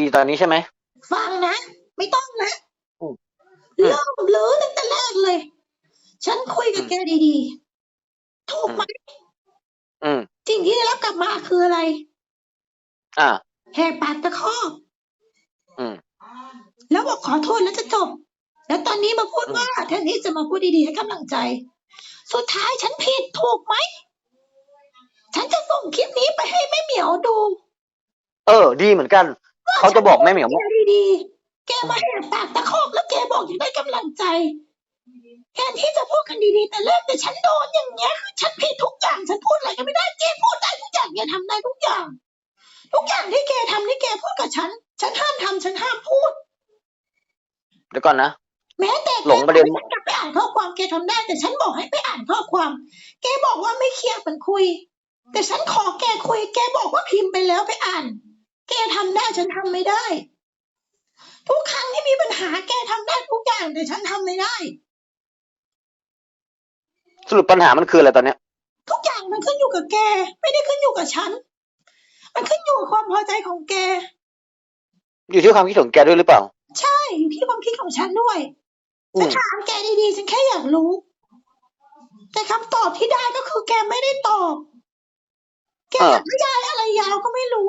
ดีๆตอนนี้ใช่ไหม ฟังนะ ไม่ต้องนะอืมเริ่มเลยตั้งแต่แรกเลย ฉันคุยกับแกดีๆ ถูกไหมอืม สิ่งที่ได้รับกลับมาคืออะไร อ่า แหกปากตะคอกอืม แล้วบอกขอโทษแล้วจะจบ แล้วตอนนี้มาพูดว่าแทนที่จะมาพูดดีๆให้กำลังใจ สุดท้ายฉันผิดถูกไหม ฉันจะส่งคลิปนี้ไปให้แม่เหมียวดู เออ ดีเหมือนกัน เขาจะบอกแม่เหมียวว่าแกดีๆแกมาแหกปากตะคอกแล้วแกบอกอยากได้กำลังใจแทนที่จะพูดกันดีๆแต่แรกแต่ฉันโดนอย่างเงี้ยคือฉันผิดทุกอย่างฉันพูดอะไรก็ไม่ได้แกพูดได้ทุกอย่างแกทำได้ทุกอย่าง ทุกอย่างที่แกทำที่แกพูดกับฉัน ฉันห้ามทำฉันห้ามพูดเดี๋ยวก่อนนะแม้แต่หลงประเด็นแกบอกให้ฉันกลับไปอ่านข้อความแกทำได้ แต่ฉันบอกให้ไปอ่านข้อความ แกบอกว่าไม่เคลียร์มันคุย แต่ฉันขอแกคุย แกบอกว่าพิมพ์ไปแล้วไปอ่าน แกทำได้ฉันทำไม่ได้ ทุกครั้งที่มีปัญหาแกทำได้ทุกอย่างแต่ฉันทำไม่ได้ สรุปปัญหามันคืออะไรตอนเนี้ย ทุกอย่างมันขึ้นอยู่กับแก ไม่ได้ขึ้นอยู่กับฉัน มันขึ้นอยู่กับความพอใจของแก อยู่ที่ความคิดของแกด้วยหรือเปล่า ใช่อยู่ที่ความคิดของฉันด้วยอืฉันมถามแกดีๆฉันแค่อยากรู้ แต่คำตอบที่ได้ก็คือแกไม่ได้ตอบ แกเอออยากได้อะไรยาวก็ไม่รู้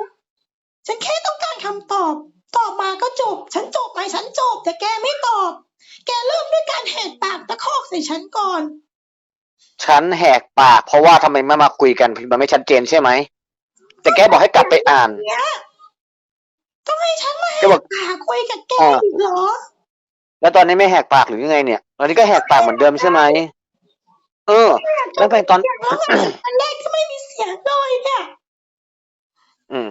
ฉันแค่ต้องการคำตอบ ตอบมาก็จบ ฉันจบไหมฉันจบ แต่แกไม่ตอบ แกเริ่มด้วยการแหกปากตะคอกใส่ฉันก่อน ฉันแหกปาก เพราะว่าทำไมไม่มาคุยกันมันไม่ชัดเจนใช่ไหม แต่แกบอกให้กลับไปอ่าน เนี้ยต้องให้ฉันมาแหแกกบอกปากคุยกับแกอ่า อีกเหรอ แล้วตอนนี้ไม่แหกปากหรือยังไงเนี่ยตอนนี้ก็แหกปากเหมือนเดิมใช่ไหม เออ แล้วไปตอนเสียงแล้วอะ อันแรกก็ไม่มีเสียงเลยเนี่ย อืม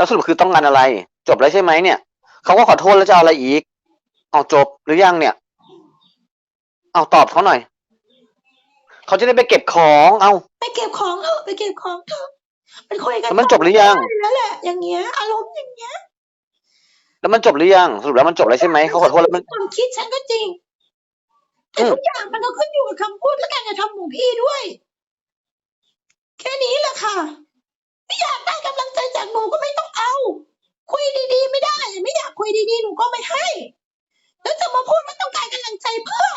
แล้วสรุปคือต้องการอะไร จบแล้วใช่ไหมเนี่ยเขาก็ขอโทษแล้วจะเอาอะไรอีกเอาจบหรือยังเนี่ย เอาตอบเขาหน่อยเขาจะได้ไปเก็บของ เอาไปเก็บของเถอะไปเก็บของเถอะมันคุยกันแล้วมันจบหรือยังแล้วแหละอย่างเงี้ยอารมณ์อย่างเงี้ย แล้วมันจบหรือยังสรุปแล้วมันจบแล้วใช่ไหมเขาขอโทษแล้วมันความคิดฉันก็จริงแต่อืมทุกอย่างมันก็ขึ้นอยู่กับคำพูดและการกระทำของพี่ด้วย แค่นี้แหละค่ะ ไม่อยากได้กำลังใจจากหนูก็ไม่ต้องเอา คุยดีๆ ไม่ได้ ไม่อยากคุยดีๆ หนูก็ไม่ให้ แล้วจะมาพูดว่าต้องการกำลังใจเพื่อ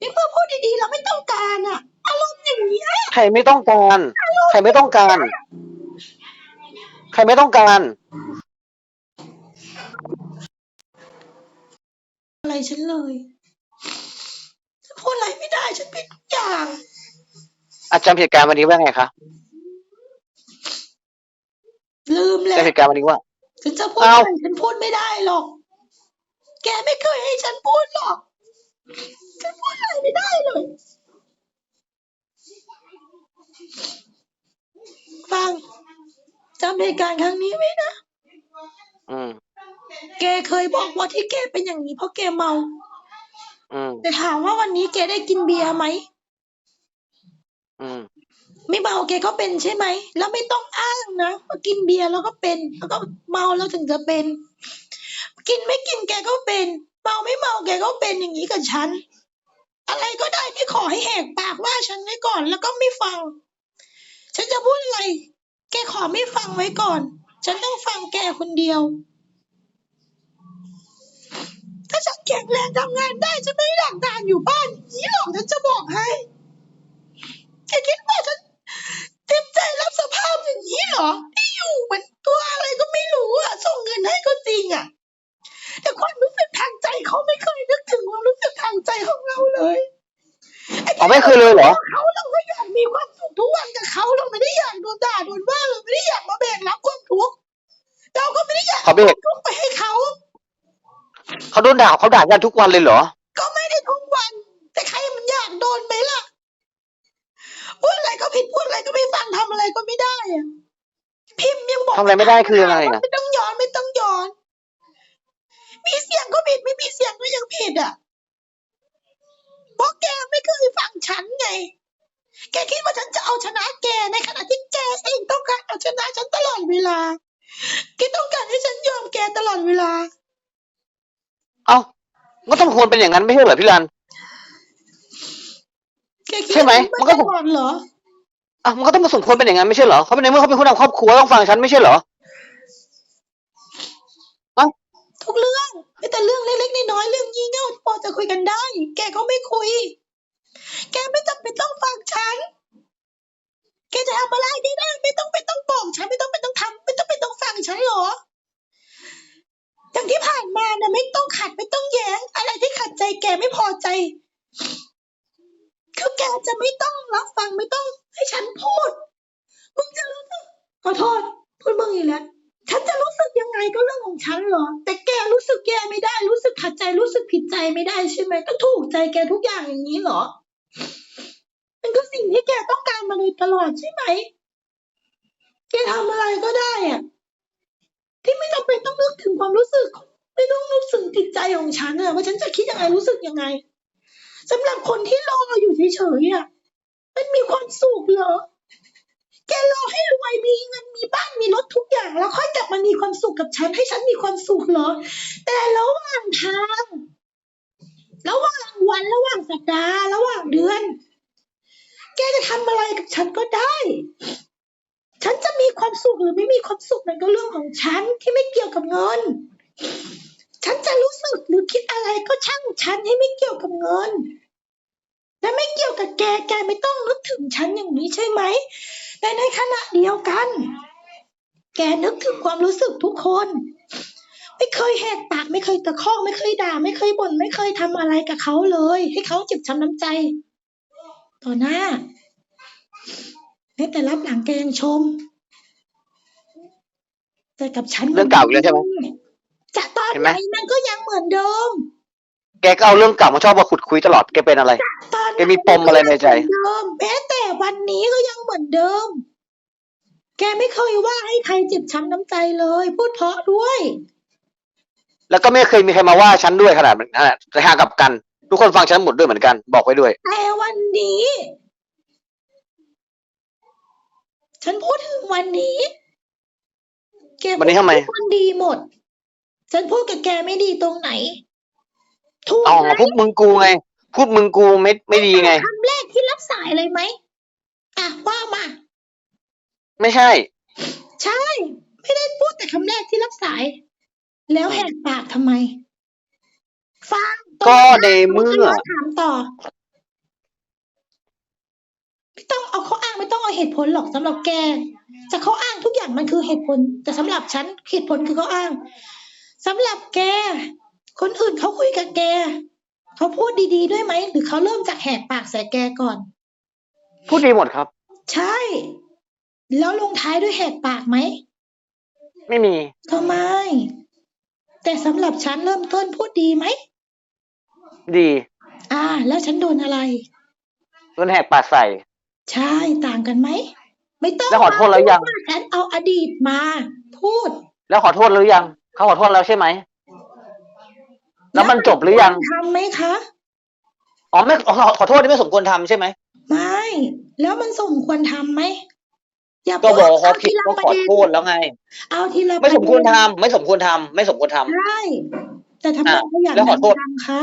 นี่เพื่อพูดดีๆ เราไม่ต้องการอะอารมณ์อย่างเงี้ยใครไม่ต้องการ ใครไม่ต้องการ ใครไม่ต้องการ อะไรฉันเลยฉันพูดอะไรไม่ได้ฉันเป็นทุกอย่าง อาจารย์เหตุการณ์วันนี้ว่าไงคะ ลืมแล้วจำเหตุการณ์วันนี้ว่า ฉันจะพูดเอ้าอะไรฉันพูดไม่ได้หรอก แกไม่เคยให้ฉันพูดหรอก ฉันพูดอะไรไม่ได้เลย ฟังจำเหตุการณ์ครั้งนี้ไว้นะ อืม แกเคยบอกว่าที่แกเป็นอย่างนี้เพราะแกเมา อืม แต่ถามว่าวันนี้แกได้กินเบียร์ไหม อืม ไม่เมาแกก็เป็นใช่ไหม แล้วไม่ต้องอ้างนะว่ากินเบียร์แล้วก็เป็น แล้วก็เมาแล้วถึงจะเป็น กินไม่กินแกก็เป็น เมาไม่เมาแกก็เป็นอย่างนี้กับฉัน อะไรก็ได้ที่ขอให้แหกปากว่าฉันไว้ก่อน แล้วก็ไม่ฟัง ฉันจะพูดอะไร แกขอไม่ฟังไว้ก่อน ฉันต้องฟังแกคนเดียว ถ้าฉันแข็งแรงทำงานได้ฉันไม่หลักดานอยู่บ้านอย่างนี้หรอกฉันจะบอกให้แกคิดว่าฉัน เต็มใจรับสภาพอย่างนี้เหรอที่อยู่เหมันตัวอะไรก็ไม่รู้อะส่งเงินให้ก็จริงอะแต่ความรู้สึกทางใจเขาไม่เคยนึกถึงความรู้สึกทางใจของเราเลยไอ๋อไม่เคยเลยเหรอเขาเราก็อยากมีความสุขทุกวันกับเขาเราไม่ได้อยากโดนด่าโดนว่าเราไม่ได้อยากมาแบกรับความทุกข์เราก็ไม่ได้อยากเขาแบกเอาทุกข์ไปให้เขาเขาโดนด่าเขาด่ากันทุกวันเลยเหรอ ก็ไม่ได้ทุกวัน แต่ใครมันอยากโดนไหมล่ะ พูดอะไรก็ผิดพูดอะไรก็ไม่ฟังทำอะไรก็ไม่ได้อะพิมพ์ยังบอกทำอะไรไม่ได้คืออะไรอะไม่ต้องย้อนไม่ต้องย้อน มีเสียงก็ผิดไม่มีเสียงก็ยังผิดอะเพราะแกไม่เคยฟังฉันไง แกคิดว่าฉันจะเอาชนะแกในขณะที่แกเองต้องการเอาชนะฉันตลอดเวลาแกต้องการให้ฉันยอมแกตลอดเวลา เอ้าก็ต้องควรเป็นอย่างนั้นไม่ใช่เหรอพี่รันแกคิดใช่ไหมว่ามันก็ตลอดเหรอ อะมันก็ต้องมาสมควรเป็นอย่างนั้นไม่ใช่เหรอเขาเป็นในเมื่อเขาเป็นผู้นำครอบครัวต้องฟังฉันไม่ใช่เหรอ ทุกเรื่องไม่แต่เรื่องเล็กๆน้อยๆเรื่องยี่เง่าพอจะคุยกันได้ แกก็ไม่คุย แกไม่จำเป็นต้องฟังฉัน แกจะทำอะไรก็ได้ไม่ต้องไปต้องบอกฉันไม่ต้องไปต้องทำไม่ต้องไปต้องฟังฉันหรออย่างที่ผ่านมานะไม่ต้องขัดไม่ต้องแย้ง อะไรที่ขัดใจแกไม่พอใจ คือแกจะไม่ต้องรับฟังไม่ต้องให้ฉันพูด มึงจะรู้สึกขอโทษพูดมึงอีกแล้ว ฉันจะรู้สึกยังไงก็เรื่องของฉันเหรอ แต่แกรู้สึกแกไม่ได้ รู้สึกขัดใจรู้สึกผิดใจไม่ได้ใช่ไหมก็ถูกใจแกทุกอย่างอย่างนี้เหรอ มันก็สิ่งที่แกต้องการมาโดยตลอดใช่ไหม แกทำอะไรก็ได้อะที่ไม่จำเป็นต้องนึกถึงความรู้สึก ไม่ต้องนึกถึงจิตใจของฉันอะว่าฉันจะคิดยังไงรู้สึกยังไง สำหรับคนที่รออยู่เฉยๆอะมันมีความสุขเหรอ แกรอให้รวยมีเงินมีบ้านมีรถทุกอย่าง แล้วค่อยกลับมามีความสุขกับฉันให้ฉันมีความสุขเหรอ แต่ระหว่างทางระหว่างวันระหว่างสัปดาห์ระหว่างเดือน แกจะทำอะไรกับฉันก็ได้ ฉันจะมีความสุขหรือไม่มีความสุขมันก็เรื่องของฉันที่ไม่เกี่ยวกับเงิน ฉันจะรู้สึกหรือคิดอะไรก็ช่างฉันให้ไม่เกี่ยวกับเงิน และไม่เกี่ยวกับแกแกไม่ต้องนึกถึงฉันอย่างนี้ใช่ไหมแต่ในขณะเดียวกัน แกนึกถึงความรู้สึกทุกคน ไม่เคยแหกปากไม่เคยตะคอกไม่เคยด่า ไม่เคยบ่นไม่เคยทำอะไรกับเขาเลย ให้เขาเจ็บช้ำน้ำใจ ต่อหน้าแม้แต่รับหลังแกยังชมแต่กับฉันเรื่องเก่าอีกแล้วใช่ไหม จะตอนเห็นไหไหนม มันก็ยังเหมือนเดิม แกก็เอาเรื่องเก่ามาชอบมาขุดคุยตลอดแกเป็นอะไร ตอนแกมีปมอะไรในใจ เหมือนเดิมแม้แต่วันนี้ก็ยังเหมือนเดิม แกไม่เคยว่าให้ใครเจ็บช้ำน้ำใจเลย พูดเพราะด้วย แล้วก็ไม่เคยมีใครมาว่าฉันด้วยขนาดนั้นอะแต่หากกลับกัน ทุกคนฟังฉันหมดด้วยเหมือนกัน บอกไว้ด้วย แต่วันนี้ ฉันพูดถึงวันนี้ แกวันนี้ทำไม ทุกคนดีหมด ฉันพูดกับแกไม่ดีตรงไหน ถูกอ๋อไหมพูดมึงกูไง พูดมึงกูไม่ไม่ดีไง คำแรกที่รับสายเลยไหมอะว่ามา ไม่ใช่ ใช่ ไม่ได้พูดแต่คำแรกที่รับสาย แล้วแหกปากทำไม ฟังตรงก็นั้นในเมื่อ ถามต่อ ไม่ต้องเอาข้ออ้างไม่ต้องเอาเหตุผลหรอกสำหรับแก จะข้ออ้างทุกอย่างมันคือเหตุผล แต่สำหรับฉันเหตุผลคือข้ออ้าง สำหรับแก คนอื่นเขาคุยกับแก เขาพูดดีๆด้วยไหม หรือเขาเริ่มจากแหกปากใส่แกก่อน พูดดีหมดครับ ใช่ แล้วลงท้ายด้วยแหกปากไหม ไม่มีทำไม แต่สำหรับฉันเริ่มต้นพูดดีไหม ดีอ่า แล้วฉันโดนอะไร โดนแหกปากใส่ ใช่ต่างกันไหม ไม่ต้องแล้วขอโทษแล้วยัง มาพูดว่าฉันเอาอดีตมา พูด แล้วขอโทษหรือยัง เขาขอโทษแล้วใช่ไหม แล้วมันจบหรือยัง ทำไหมคะ อ๋อไม่ขอขอโทษที่ไม่สมควรทำใช่ไหม ไม่ แล้วมันสมควรทำไหมอย่าก็บอกว่าเขาเอาผิดทีละก็ประขอเด็นโทษแล้วไง เอาทีละไม่สมควรปะเด็นทำไม่สมควรทำไม่สมควรทำ ใช่แต่ทำไมอะไม่อยากแล้วขอโทษ ทำคะ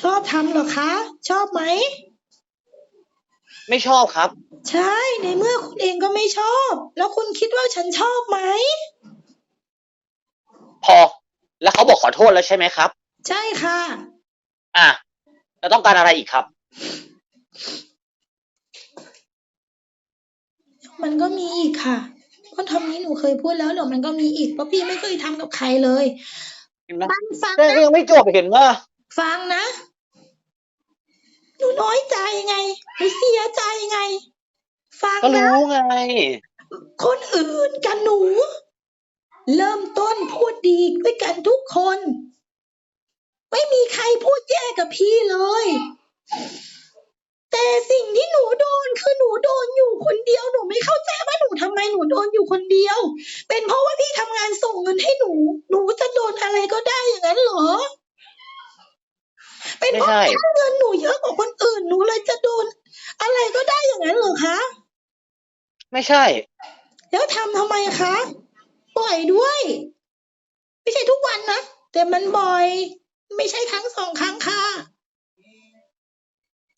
ชอบทำเหรอคะ ชอบไหม ไม่ชอบครับ ใช่ในเมื่อคุณเองก็ไม่ชอบ แล้วคุณคิดว่าฉันชอบไหม พอ แล้วเขาบอกขอโทษแล้วใช่ไหมครับ ใช่ค่ะ อะแล้วต้องการอะไรอีกครับ มันก็มีอีกค่ะเพราะทำนี้หนูเคยพูดแล้วเดี๋ยวมันก็มีอีกเพราะพี่ไม่เคยทำกับใครเลยเห็นไหมฟังฟังแต่นะยังไม่จบเห็นว่า ฟังนะ หนูน้อยใจไงหนูเสียใจไง ฟังก็นะ รู้ไง คนอื่นกับหนู เริ่มต้นพูดดีด้วยกันทุกคน ไม่มีใครพูดแย่กับพี่เลย แต่สิ่งที่หนูโดนคือหนูโดนอยู่คนเดียวหนูไม่เข้าใจว่าหนูทำไมหนูโดนอยู่คนเดียว เป็นเพราะว่าพี่ทำงานส่งเงินให้หนู หนูจะโดนอะไรก็ได้อย่างนั้นเหรอ เป็นไม่เพราะใช่ค่าเงินหนูเยอะกว่าคนอื่นหนูเลยจะโดน อะไรก็ได้อย่างนั้นเหรอคะ ไม่ใช่ แล้วทำทำไมคะ บ่อยด้วย ไม่ใช่ทุกวันนะ แต่มันบ่อย ไม่ใช่ครั้งสองครั้งค่ะ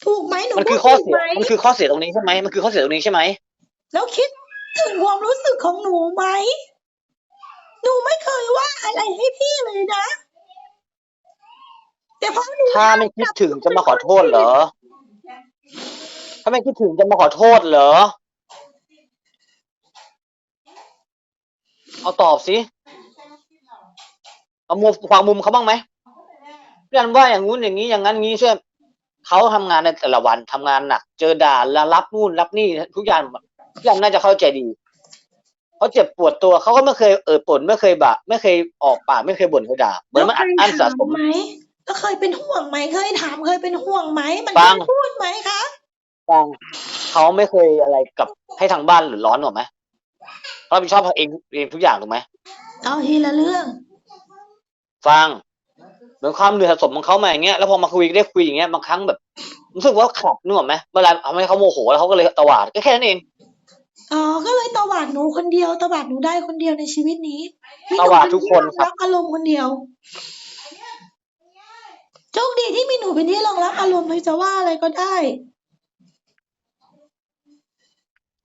ถูกไหมหนูมันพูคืดอข้อถูกเสียไหมมันคือข้อเสียตรงนี้ใช่ไหมมันคือข้อเสียตรงนี้ใช่ไหมแล้วคิดถึงความรู้สึกของหนูไหมหนูไม่เคยว่าอะไรให้พี่เลยนะแต่พอหนูถ้าไม่คิดถึงจะมาขอโทษเหรอ ถ้าไม่คิดถึงจะมาขอโทษเหรอ เอาตอบสิเอามุมความมุมเขาบ้างไหมพี่อันว่าอย่างงู้นอย่างนี้อย่างนั้นงี้ใช่ไหมเขาทำงานในแต่ละวันทำงานหนัก เจอด่าแล้วรับนู่นรับนี่ทุกอย่างพี่อันน่าจะเข้าใจดีเขาเจ็บปวดตัวเขาก็ไม่เคยเออปนไม่เคยบะไม่เคยออกปากไม่เคยบ่นเคยด่าเหมือนมันอัดอั้นสะสมไหมแล้วเคยเป็นห่วงไหมเคยถามเคยเป็นห่วงไหมมันฟัเคงยพูดไหมคะฟังเขาไม่เคยอะไรกับให้ทางบ้านหรือร้อนหรอกไหม เขารับผิดชอบเองเองทุกอย่างถูกไหมเอาทีละเรื่อง ฟังเหมือนความเหนื่อยสะสมของเขามาอย่างเงี้ยแล้วพอมาคุยได้คุยอย่างเงี้ยบางครั้งแบบรู้สึกว่าขับนึกออกไหมเวลาทำให้เขาโมโหแล้วเขาก็เลยตวาดก็แค่นั้นเองอ๋อก็เลยตวาดหนูคนเดียวตวาดหนูได้คนเดียวในชีวิตนี้มีหตวาดทุกคนครับรับอารมณ์คนเดียวโชคดีที่มีหนูเป็นที่รองรับอารมณ์เลยจะว่าอะไรก็ได้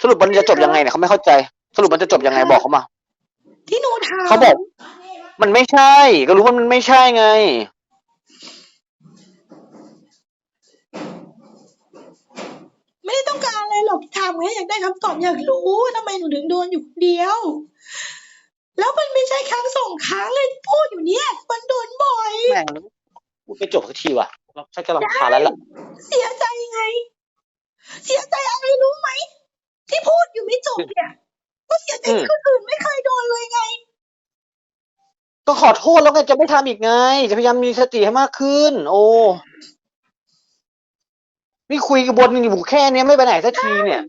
สรุปมันจะจบยังไงเนี่ยเขาไม่เข้าใจ สรุปมันจะจบยังไงบอกเขามา ที่หนูถามเขาบอก มันไม่ใช่ ก็รู้ว่ามันไม่ใช่ไง ไม่ได้ต้องการอะไรหรอกถามแค่อยากได้คำตอบอยากรู้ว่าทำไมหนูถึงโดนอยู่คนเดียว แล้วมันไม่ใช่ครั้งสองครั้งเลยที่พูดอยู่เนี่ยมันโดนบ่อย แม่งพูดไม่จบสักทีว่ะชักจะรำคาญแล้วล่ะเสียใจไง เสียใจอะไรรู้ไหม ที่พูดอยู่ไม่จบเนี่ยก็ เสียใจที่คนอื่นไม่เคยโดนเลยไง ก็ขอโทษแล้วไงจะไม่ทำอีกไง จะพยายามมีสติให้มากขึ้น โอ้นี่คุยกับบนอยู่แค่เนี้ยไม่ไปไหนสักทีเนี่ย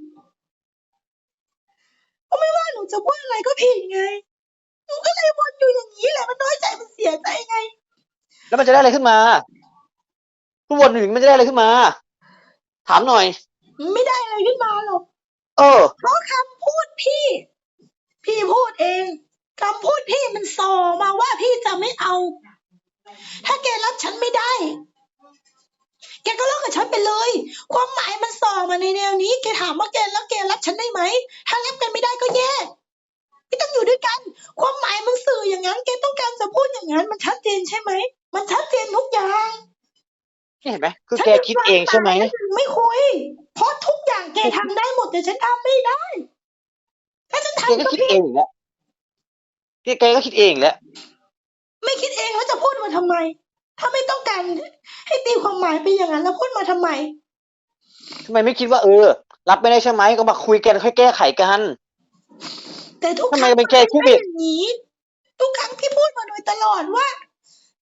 ก็ไม่ว่าหนูจะพูดอะไรก็ผิดไงหนูก็เลยวนอยู่อย่างนี้แหละมันน้อยใจมันเสียใจไง แล้วมันจะได้อะไรขึ้นมาทุกวนอยู่อย่างนี้มันจะได้อะไรขึ้นมา ถามหน่อยมันไม่ได้อะไรขึ้นมาหรอกเออ เพราะคำพูดพี่ พี่พูดเองคำพูดพี่มันส่อมาว่าพี่จะไม่เอา ถ้าแกรับฉันไม่ได้ แกก็เลิกกับฉันไปเลย ความหมายมันส่อมาในแนวนี้ แกถามว่าแกแล้วแกรับฉันได้ไหม ถ้ารับกันไม่ได้ก็แยกไม่ต้องอยู่ด้วยกัน ความหมายมันสื่ออย่างนั้น แกต้องการจะพูดอย่างนั้น มันชัดเจนใช่ไหม มันชัดเจนทุกอย่างนี่เห็นไหมคือแกคิดเองใช่ไหมฉันถึงไม่คุย เพราะทุกอย่างแกทำได้หมดแต่ฉันทำไม่ได้ ถ้าฉันแกทำก็ก็คิดเองอีกแล้วแกแกก็คิดเองอีกแล้วไม่คิดเองแล้วจะพูดมาทำไม ถ้าไม่ต้องการให้ตีความหมายไปอย่างนั้นแล้วพูดมาทำไม ทำไมไม่คิดว่าเออ รับไม่ได้ใช่ไหมก็มาคุยกันค่อยแก้ไขกัน แต่ทุกคทำไมรั้งไม่แก้คิดเป็ดินอย่างนี้ ทุกครั้งพี่พูดมาโดยตลอดว่า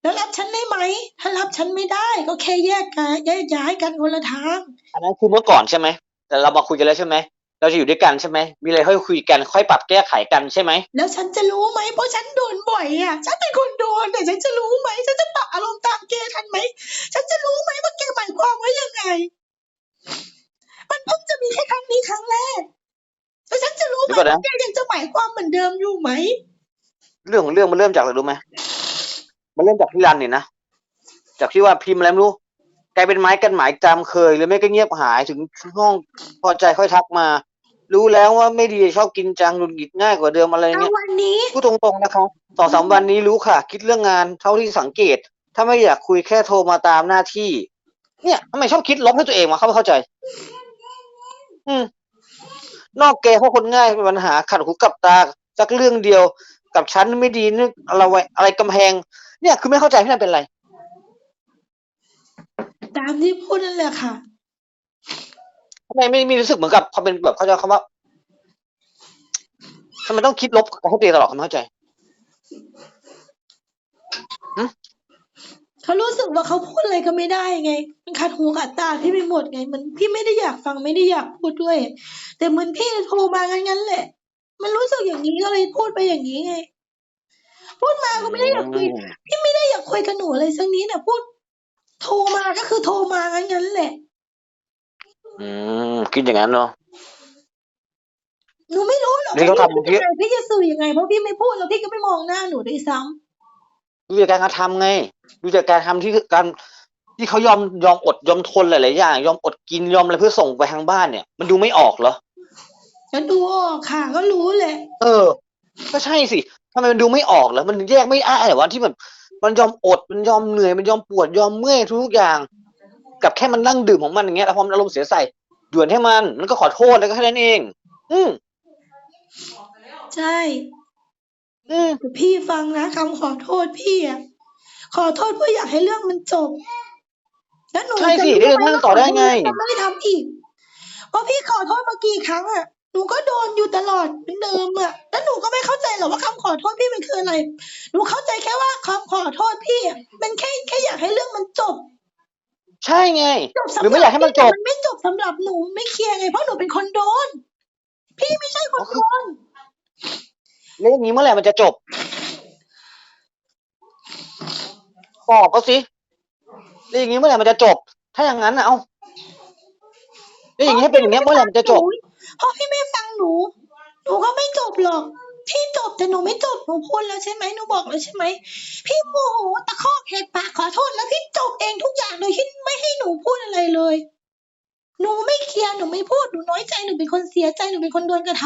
แล้วรับฉันได้ไหม ถ้ารับฉันไม่ได้ ก็แค่แยกกันแยกย้ายกันคนละทาง อันนั้นคือเมื่อก่อนใช่ไหมแต่เรามาคุยกันแล้วใช่ไหม เราจะอยู่ด้วยกันใช่ไหมมีอะไรค่อยคุยกันค่อยปรับแก้ไขกันใช่ไหมแล้วฉันจะรู้ไหมเพราะฉันโดนบ่อยอะฉันเป็นคนโดนแต่ฉันจะรู้ไหมฉันจะปรับอารมณ์ตามแกทันไหมฉันจะรู้ไหมว่าแกหมายความว่ายังไง มันเพิ่งจะมีแค่ครั้งนี้ครั้งแรกแล้วฉันจะรู้ไหมเดี๋ยวก่อนนะว่าแกยังจะหมายความเหมือนเดิมอยู่ไหมเรื่องของเรื่องมันเริ่มจากอะไรรู้ไหมมันเริ่มจากพี่รันเนี่ยนะจากที่ว่าพิมพ์อะไรไม่รู้กลายเป็นไม้กันหมายจำเคยหรือไม่ก็เงียบหายถึงห้องพอใจค่อยทักมา รู้แล้วว่าไม่ดีชอบกินจังหงุดหงิดง่ายกว่าเดิมอะไรเอาเงี้ยวันนี้ พูดตรงๆนะคะสองสามวันนี้รู้ค่ะ คิดเรื่องงานเท่าที่สังเกต ถ้าไม่อยากคุยแค่โทรมาตามหน้าที่ เนี่ยทำไมชอบคิดลบให้ตัวเองวะเขาไม่เข้าใจ อืม นอกเกย์เพราะคนง่ายเป็นปัญหาขัดหูกับตาสักเรื่องเดียวกับฉันไม่ดีนึกอะไรไว้อะไรกำแพง เนี่ย คือไม่เข้าใจพี่นันเป็นไร ตามที่พูดนั่นแหละค่ะทำไมไม่มีรู้สึกเหมือนกับเขาเป็นแบบเขาจะคำว่าทำไมต้องคิดลบกับเขาตัวเองตลอดเขาไม่เข้าใจเขารู้สึกว่าเขาพูดอะไรก็ไม่ได้ไง มันขัดหูขัดตาพี่ไปหมดไงมันพี่ไม่ได้อยากฟังไม่ได้อยากพูดด้วย แต่เหมือนพี่โทรมางั้นๆแหละ มันรู้สึกอย่างนี้ก็เลยพูดไปอย่างนี้ไง พูดมาก็ไม่ได้อยากคุย พี่ไม่ได้อยากคุยกับหนูอะไรสักนิดน่ะพูด โทรมาก็คือโทรมางั้นๆแหละ อืมคิดอย่างนั้นเนาะ หนูไม่รู้หรอกนี่เขาทำว่าพี่จะยังไงพี่จะสื่อยังไงเพราะพี่ไม่พูดแล้วพี่ก็ไม่มองหน้าหนูด้วยซ้ำดูจากการกระทำไงดูจากการทำที่การที่เขายอมยอมอดยอมทนหลายๆอย่างยอมอดกินยอมอะไรเพื่อส่งไปทางบ้านเนี่ย มันดูไม่ออกเหรอก็ดูออกค่ะก็รู้แหละ เออ ก็ใช่สิทำไมมันดูไม่ออกเหรอมันแยกไม่ได้เหรอวะที่แบบมันยอมอด มันยอมเหนื่อย มันยอมปวด ยอมเมื่อยทุกอย่าง กับแค่มันนั่งดื่มของมันอย่างเงี้ยแล้วพอมันอารมณ์เสียใส่ด่วนให้มันมันก็ขอโทษแล้วก็แค่นั้นเอง อืมใช่ อืมแต่พี่ฟังนะคำขอโทษพี่อะขอโทษเพื่ออยากให้เรื่องมันจบ แล้วหนูใช่สิจะได้เดินหน้าต่อได้ไงจะไม่ทำอีกเพราะพี่ขอโทษมากี่ครั้งอะหนูก็โดนอยู่ตลอดเหมือนเดิมอะแล้วหนูก็ไม่เข้าใจหรอกว่าคำขอโทษพี่มันคืออะไร หนูเข้าใจแค่ว่าคำขอโทษพี่อะมันแค่แค่อยากให้เรื่องมันจบ ใช่ไงจบสำหรือไม่อยากให้มันจบ มันไม่จบสำหรับหนูไม่เคลียร์ไงเพราะหนูเป็นคนโดน พี่ไม่ใช่คนโดนแล้วอย่างนี้เมื่อไหร่มันจะจบบอกเขาสิแล้วอย่างนี้เมื่อไหร่มันจะจบ ถ้าอย่างนั้นนะเอาแล้วอย่างนี้ให้เป็นอย่างนี้ยเมื่อไหร่มันจะจบเพราะพี่ไม่ฟังหนูหนูก็ไม่จบหรอก พี่จบแต่หนูไม่จบหนูพูดแล้วใช่ไหมหนูบอกแล้วใช่ไหมพี่โมโหตะคอกเหตุปากขอโทษแล้วพี่จบเองทุกอย่างโดยที่ไม่ให้หนูพูดอะไรเลย หนูไม่เคลียร์หนูไม่พูดหนูน้อยใจหนูเป็นคนเสียใจหนูเป็นคนโดนกระท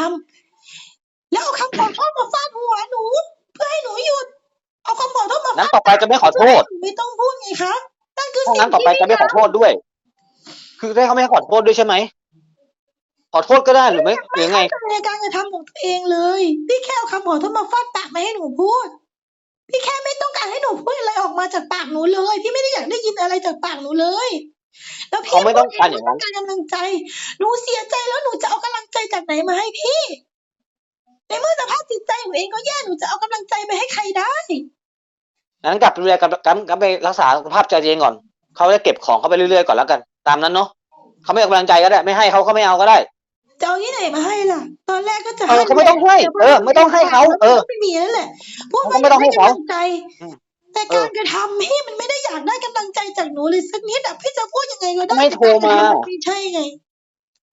ำแล้วเอาคำขอโทษมาฟาดหัวหนู เพื่อให้หนูหยุด เอาคำขอโทษมานั้นฟาดต่อไปจะไม่ขอโทษหนูไม่ต้องพูดไงคะนั่นคือถ้าสิ่งงั้นต่อไปจะไม่ขอโทษด้วย คือได้เขาไม่ให้ขอโทษด้วยใช่ไหมข อโทษก็ได้หรือไม่หรือไงเข้าใจในการกระทำของตัวเองเลย พี่แค่เอาคำขอโทษมาฟาดปากไม่ให้หนูพูด พี่แค่ไม่ต้องการให้หนูพูดอะไรออกมาจากปากหนูเลย พี่ไม่ได้อยากได้ยินอะไรจากปากหนูเลย แล้วพี่เขาไม่ต้องการอย่างนั้น พูดเต้การกำลังใจ หนูเสียใจแล้วหนูจะเอากำลังใจจากไหนมาให้พี่ ในเมื่อสภาพจิตใจหนูเองก็แย่หนูจะเอากำลังใจไปให้ใครได้ งั้นกลับไปดูแลกับกลับกลับไปรักษาสภาพใจตัวเองก่อนเขาจะเก็บของเขาไปเรื่อยๆก่อนแล้วกัน ตามนั้นเนาะเขาไม่เอากำลังใจก็ได้ ไม่ให้เขาเขาไม่เอาก็ได้ จะเอาที่ไหนมาให้ล่ะ ตอนแรกก็จะเออเขาไม่ต้องให้ เออ ไม่ต้องให้เขาเออไม่มีนั่นแหละพูดเขาก็ไม่ต้องให้เขากำลังใจอืมแต่การกระทำพี่มันไม่ได้อยากได้กำลังใจจากหนูเลยสักนิดอะพี่จะพูดยังไงก็ได้ไม่โทรมาไม่ใช่ไง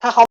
ถ้าเขา